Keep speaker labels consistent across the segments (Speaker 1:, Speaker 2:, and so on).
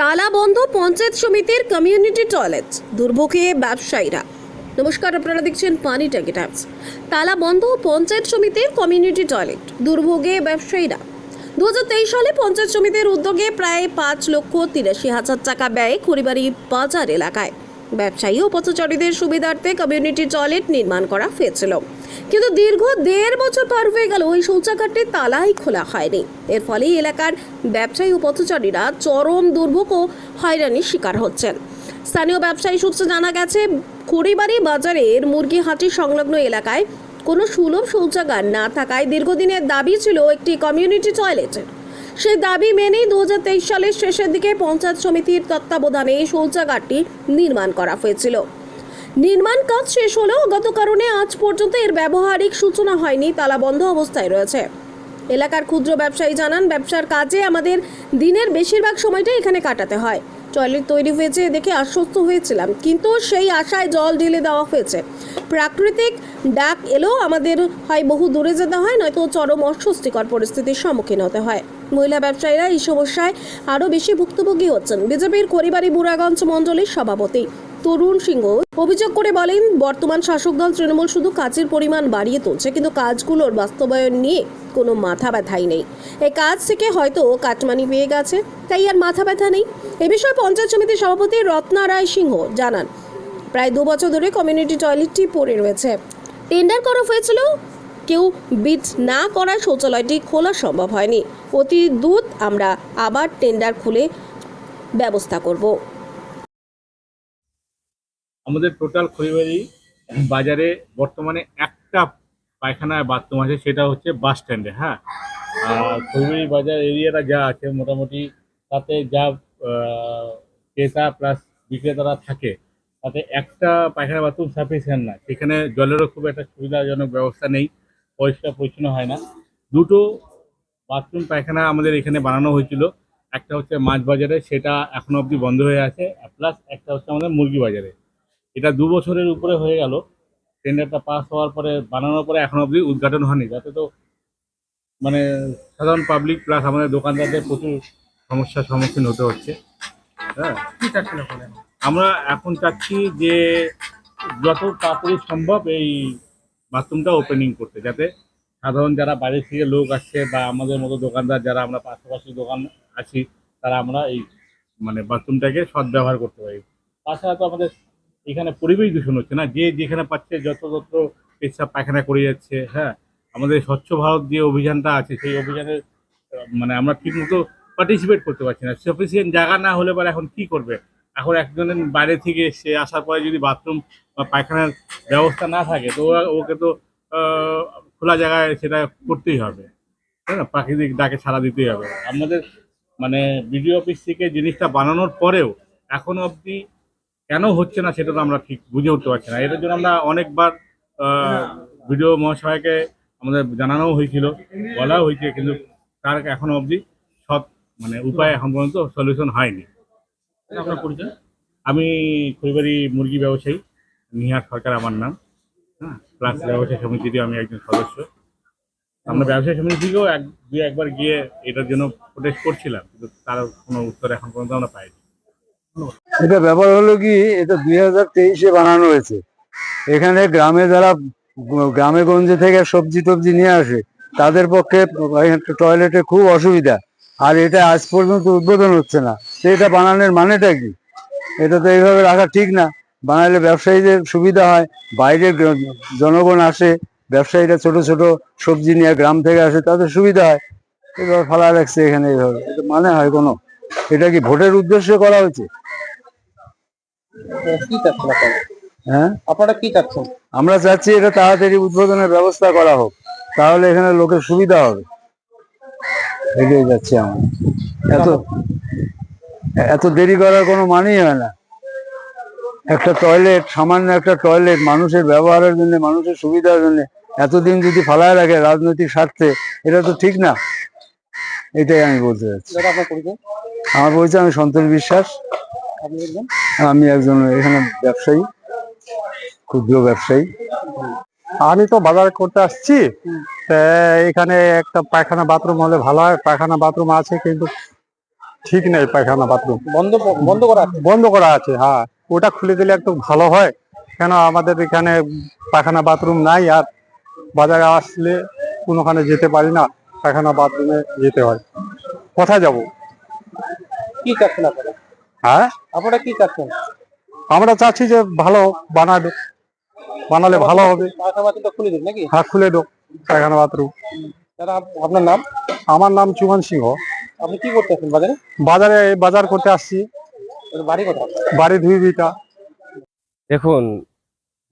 Speaker 1: তালা বন্ধ পঞ্চায়েত সমিতির কমিউনিটি টয়লেট দুর্ভোগে ব্যবসায়ীরা। নমস্কার, আপনারা দেখছেন পানি ট্যাঙ্কি টাইমস। তালা বন্ধ পঞ্চায়েত সমিতির কমিউনিটি টয়লেট দুর্ভোগে ব্যবসায়ীরা। দু হাজার তেইশ সালে পঞ্চায়েত সমিতির উদ্যোগে প্রায় পাঁচ লক্ষ তিরাশি হাজার টাকা ব্যয়ে খড়িবাড়ি বাজার এলাকায়। ব্যবসায়ী ও পথচারীদের সুবিধার্থে কমিউনিটি টয়লেট নির্মাণ করা হয়েছিল। কিন্তু দীর্ঘ দেড় বছর পার হয়ে গেল, ওই শৌচাগারটি তালাই খোলা হয়নি। এর ফলে এলাকার ব্যবসায়ী ও পথচারীরা চরম দুর্ভোগ ও হয়রানির শিকার হচ্ছেন। স্থানীয় ব্যবসায়ী সূত্রে জানা গেছে, খড়িবাড়ি বাজারের মুরগিহাটি সংলগ্ন এলাকায় কোনো সুলভ শৌচাগার না থাকায় দীর্ঘদিনের দাবি ছিল একটি কমিউনিটি টয়লেটের সেই দাবি মেনেই দু হাজার তেইশ সালের শেষের দিকে পঞ্চায়েত সমিতির তত্ত্বাবধানে শৌচাগারটি নির্মাণ করা হয়েছিল। নির্মাণ কাজ শেষ হলেও গত কারণে আজ পর্যন্ত এর ব্যবহারিক সূচনা হয়নি, তালা বন্ধ অবস্থায় রয়েছে। এলাকার ক্ষুদ্র ব্যবসায়ী জানান, ব্যবসার কাজে আমাদের দিনের বেশিরভাগ সময়টা এখানে কাটাতে হয়। টয়লেট তৈরি হয়েছে, দেখে আশ্বস্ত হয়েছিলাম, কিন্তু সেই আশায় জল ঢেলে দেওয়া হয়েছে। প্রাকৃতিক ডাক এলেও আমাদের হয় বহু দূরে যেতে হয়, নয়তো চরম অস্বস্তিকর পরিস্থিতির সম্মুখীন হতে হয়। মহিলা ব্যবসায়ীরা এই সমস্যায় আরও বেশি ভুক্তভোগী হচ্ছেন। বিজেপির খড়িবাড়ি বুড়াগঞ্জ মণ্ডলীর সভাপতি তরুণ সিংহ অভিযোগ করে বলেন, বর্তমান শাসক দল তৃণমূল শুধু কাজের পরিমাণ বাড়িয়ে তুলছে, কিন্তু কাজগুলোর বাস্তবায়ন নিয়ে কোনো মাথা ব্যথাই নেই। এই কাজ থেকে হয়তো কাটমানি পেয়ে গেছে, তাই আর মাথা ব্যথা নেই। এ বিষয়ে পঞ্চায়েত সমিতির সভাপতি রত্না রায় সিংহ জানান। প্রায় দু বছর ধরে কমিউনিটি টয়লেটটি পড়ে রয়েছে। টেন্ডার করা হয়েছিল কেউ বিড না করায় শৌচালয়টি খোলা সম্ভব হয়নি। অতি দ্রুত আমরা আবার টেন্ডার খুলে ব্যবস্থা করব।
Speaker 2: আমাদের টোটাল খড়িবাড়ি বাজারে বর্তমানে একটা পায়খানা বাথরুম আছে, সেটা হচ্ছে বাস স্ট্যান্ডে হ্যাঁ? আর খড়িবাড়ি বাজার এরিয়াটা যা আছে মোটামুটি, তাতে যা ক্রেতা প্লাস বিক্রেতারা থাকে, তাতে একটা পায়খানা বাথরুম সাফিসিয়েন্ট না। সেখানে জলেরও খুব একটা সুবিধাজনক ব্যবস্থা নেই। পরিষ্কার পরিচ্ছন্ন হয় না। দুটো বাথরুম পায়খানা আমাদের এখানে বানানো হয়েছিল। একটা হচ্ছে মাছ বাজারে সেটা এখনও অবধি বন্ধ হয়ে আছে। প্লাস একটা হচ্ছে আমাদের মুরগি বাজারে। এটা দু বছরের উপরে হয়ে গেল। টেন্ডারটা পাস হওয়ার পরে বানানোর পরে এখনও অবধি উদ্ঘাটন হয়নি। যাতে তো মানে সাধারণ পাবলিক প্লাস আমাদের দোকানদারদের প্রচুর সমস্যার সম্মুখীন হতে হচ্ছে। হ্যাঁ। আমরা এখন চাচ্ছি যে যত তাড়াতাড়ি সম্ভব এই বাথরুমটা ওপেনিং করতে, যাতে সাধারণ যারা বাইরে থেকে লোক আসছে বা আমাদের মতো দোকানদার যারা আমরা পাশাপাশি দোকান আছি, তারা আমরা এই মানে বাথরুমটাকে সৎ ব্যবহার করতে পারি। তাছাড়া তো আমাদের এখানে পরিবেশ দূষণ হচ্ছে না, যে যেখানে পাচ্ছে, যত্রতত্র পেশাব পায়খানা করে যাচ্ছে হ্যাঁ? আমাদের স্বচ্ছ ভারত যে অভিযানটা আছে, সেই অভিযানের মানে আমরা ঠিকমতো পার্টিসিপেট করতে পারছি না। সাফিসিয়েন্ট জায়গা না হলে পরে এখন কি করবে? এখন একজনের বাইরে থেকে সে আসার পরে যদি বাথরুম বা পায়খানার ব্যবস্থা না থাকে, তো ওকে তো খোলা জায়গায় সেটা করতেই হবে। তাই না? প্রাকৃতিক ডাকে সাড়া দিতেই হবে। আমাদের মানে বিডিও অফিস থেকে জিনিসটা বানানোর পরেও এখনও অবধি কেন হচ্ছে না সেটা তো আমরা ঠিক বুঝে উঠতে পারছি না। এটার জন্য আমরা অনেকবার ভিডিও মহাশয়কে আমাদের জানানো হয়েছিল, বলাও হয়েছে, কিন্তু তার এখনও অবধি সৎ মানে উপায় এখন পর্যন্ত সলিউশন হয়নি।
Speaker 3: আপনার পরিচয়?
Speaker 2: আমি খৈবারি মুরগি ব্যবসায়ী নিহার সরকার আমার নাম। হ্যাঁ প্লাস ব্যবসায়ী সমিতিরও আমি একজন সদস্য। আমরা ব্যবসায়ী সমিতি থেকেও এক দুই একবার গিয়ে এটার জন্য প্রোটেস্ট করছিলাম কিন্তু তার কোনো উত্তর এখন পর্যন্ত আমরা পাইনি।
Speaker 4: এটা ব্যাপার হলো কি এটা দুই হাজার তেইশে বানানো হয়েছে। এখানে গ্রামে যারা গ্রামে গঞ্জে থেকে সবজি টবজি নিয়ে আসে তাদের পক্ষে টয়লেটে খুব অসুবিধা। আর এটা আজ পর্যন্ত উদ্বোধন হচ্ছে না। তো এটা বানানোর মানেটা কি? এটা তো এইভাবে রাখা ঠিক না। বানালে ব্যবসায়ীদের সুবিধা হয় বাইরে জনগণ আসে ব্যবসায়ীরা ছোট ছোট সবজি নিয়ে গ্রাম থেকে আসে তাদের সুবিধা হয়। এভাবে ফালা রাখছে এখানে এইভাবে। এটা মানে হয় কোনো? এটা কি ভোটের উদ্দেশ্যে করা হয়েছে? হ্যাঁ?
Speaker 3: আপনারা কি চাচ্ছেন?
Speaker 4: আমরা চাচ্ছি এটা তাড়াতাড়ি উদ্বোধনের ব্যবস্থা করা হোক তাহলে এখানে লোকের সুবিধা হবে। এগিয়ে যাচ্ছে আমরা। এত এত দেরি করার কোনো মানেই হয় না। একটা টয়লেট সামান্য একটা টয়লেট মানুষের ব্যবহারের জন্য মানুষের সুবিধার জন্য এতদিন যদি ফালায় রাখে রাজনৈতিক স্বার্থে এটা তো ঠিক না। এটাই আমি বলতে চাচ্ছি। আমার পরিচয় আমি সন্তোষ বিশ্বাস। আমি একজন এখানে ব্যবসায়ী ক্ষুদ্র ব্যবসায়ী।
Speaker 5: আমি তো বাজার করতে আসছি। তা এখানে একটা পায়খানা বাথরুম হলে ভালো হয় পায়খানা বাথরুম আছে কিন্তু ঠিক নেই পায়খানা বাথরুম
Speaker 3: বন্ধ বন্ধ করা আছে?
Speaker 5: বন্ধ করা আছে হ্যাঁ। ওটা খুলে দিলে একটু ভালো হয়। কেন আমাদের এখানে পায়খানা বাথরুম নাই আর বাজারে আসলে কোনোখানে যেতে পারি না পায়খানা বাথরুমে যেতে হয়। কোথায় যাব?
Speaker 3: কি চাচ্ছেন আপনারা?
Speaker 5: হ্যাঁ?
Speaker 3: আপনারা কি চাচ্ছেন?
Speaker 5: আমরা চাচ্ছি যে ভালো বানাবে। বানালে ভালো হবে।
Speaker 3: খুলে দিন নাকি?
Speaker 5: হ্যাঁ খুলে দো পায়খানা বাথরুম
Speaker 3: আপনার নাম?
Speaker 5: আমার নাম চুমন সিংহ।
Speaker 3: আপনি কি করতেছেন বাজারে?
Speaker 5: বাজারে বাজার করতে আসছি।
Speaker 3: বাড়ি কোথায়?
Speaker 5: বাড়ি ধুই বিটা
Speaker 6: দেখুন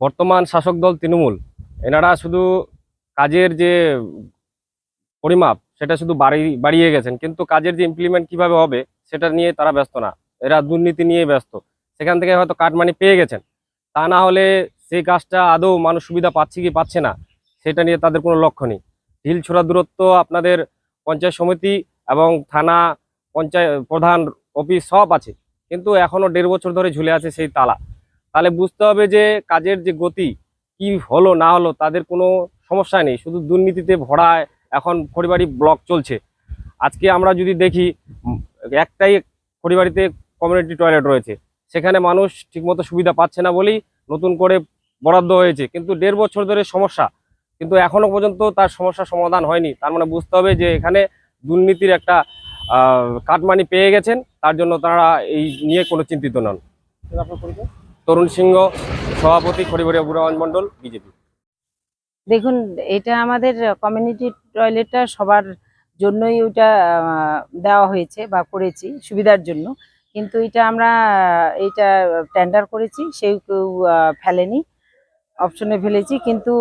Speaker 6: বর্তমান শাসক দল তৃণমূল এনারা শুধু কাজের যে পরিমাপ সেটা শুধু বাড়ি বাড়িয়ে গেছেন। কিন্তু কাজের যে ইমপ্লিমেন্ট কীভাবে হবে সেটা নিয়ে তারা ব্যস্ত না। এরা দুর্নীতি নিয়ে ব্যস্ত। সেখান থেকে হয়তো কাটমানি পেয়ে গেছেন। তা না হলে সেই কাজটা আদৌ মানুষ সুবিধা পাচ্ছে কি পাচ্ছে না সেটা নিয়ে তাদের কোনো লক্ষ্য নেই। ঢিল ছোড়া দূরত্ব আপনাদের পঞ্চায়েত সমিতি এবং থানা পঞ্চায়েত, প্রধান, অফিস সব আছে। কিন্তু এখনও দেড় বছর ধরে ঝুলে আছে সেই তালা। তাহলে বুঝতে হবে যে কাজের যে গতি, কি হলো, না হলো, তাদের কোনো সমস্যা নেই। শুধু দুর্নীতিতে ভরায় এখন খড়িবাড়ি ব্লক চলছে। আজকে আমরা যদি দেখি, একটাই খড়িবাড়িতে কমিউনিটি টয়লেট রয়েছে। সেখানে মানুষ ঠিকমতো সুবিধা পাচ্ছে না বলেই নতুন করে বরাদ্দ হয়েছে। কিন্তু দেড় বছর ধরে সমস্যা। কিন্তু এখনও পর্যন্ত তার সমস্যার সমাধান হয়নি। তার মানে বুঝতে হবে যে এখানে দুর্নীতির একটা কাটমানি পেয়ে গেছেন তার জন্য তারা এই নিয়ে কোনো চিন্তিত নন। তরুণ সিংহ সভাপতি খড়িবাড়িয়া বুড়াগঞ্জ মন্ডল বিজেপি।
Speaker 7: দেখুন এটা আমাদের কমিউনিটি টয়লেটটা সবার জন্যই আহ, দেওয়া হয়েছে বা করেছি সুবিধার জন্য। কিন্তু এটা আমরা এটা টেন্ডার করেছি সেও কেউ ফেলেনি। অপশনে ফেলেছি কিন্তু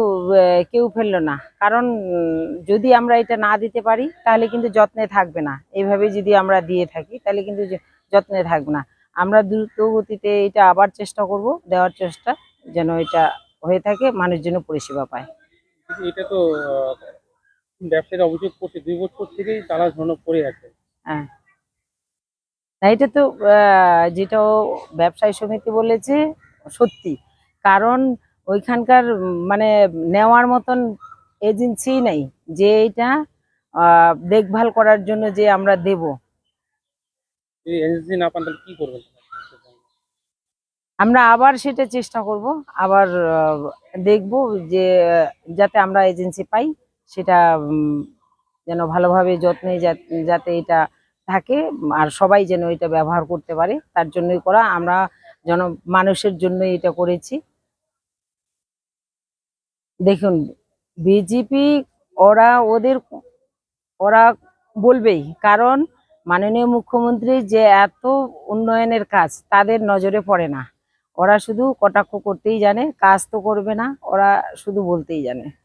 Speaker 7: কেউ ফেলল না। কারণ যদি আমরা এটা না দিতে পারি তাহলে কিন্তু যত্নে থাকবে না। এইভাবে যদি আমরা দিয়ে থাকি তাহলে কিন্তু যত্নে থাকবে না। আমরা দ্রুত গতিতে এটা আবার চেষ্টা করব দেওয়ার চেষ্টা যেন এটা হয়ে থাকে মানুষ যেন পরিষেবা পায়।
Speaker 3: এটা তো ব্যবসায়ীরা অভিযোগ করছে দুই বছর থেকেই তালা ঝোলানো পড়ে আছে।
Speaker 7: হ্যাঁ। না এটা তো আহ, যেটা ব্যবসায়ী সমিতি বলেছে সত্যি। কারণ ওইখানকার মানে নেওয়ার মতন এজেন্সি নেই যে এটা দেখভাল করার জন্য যে আমরা দেব।
Speaker 3: যদি এজেন্সি না পান তাহলে কি করবেন?
Speaker 7: আমরা আবার সেটা চেষ্টা করব আবার দেখব যে যাতে আমরা এজেন্সি পাই সেটা যেন ভালোভাবে যত্নে যাতে এটা থাকে আর সবাই যেন এটা ব্যবহার করতে পারে তার জন্যই করা আমরা যেন মানুষের জন্যই এটা করেছি। দেখুন বিজেপি ওরা ওদের, ওরা বলবেই। কারণ মাননীয় মুখ্যমন্ত্রী যে এত উন্নয়নের কাজ, তাদের নজরে পড়ে না। ওরা শুধু কটাক্ষ করতেই জানে, কাজ তো করবে না, ওরা শুধু বলতেই জানে।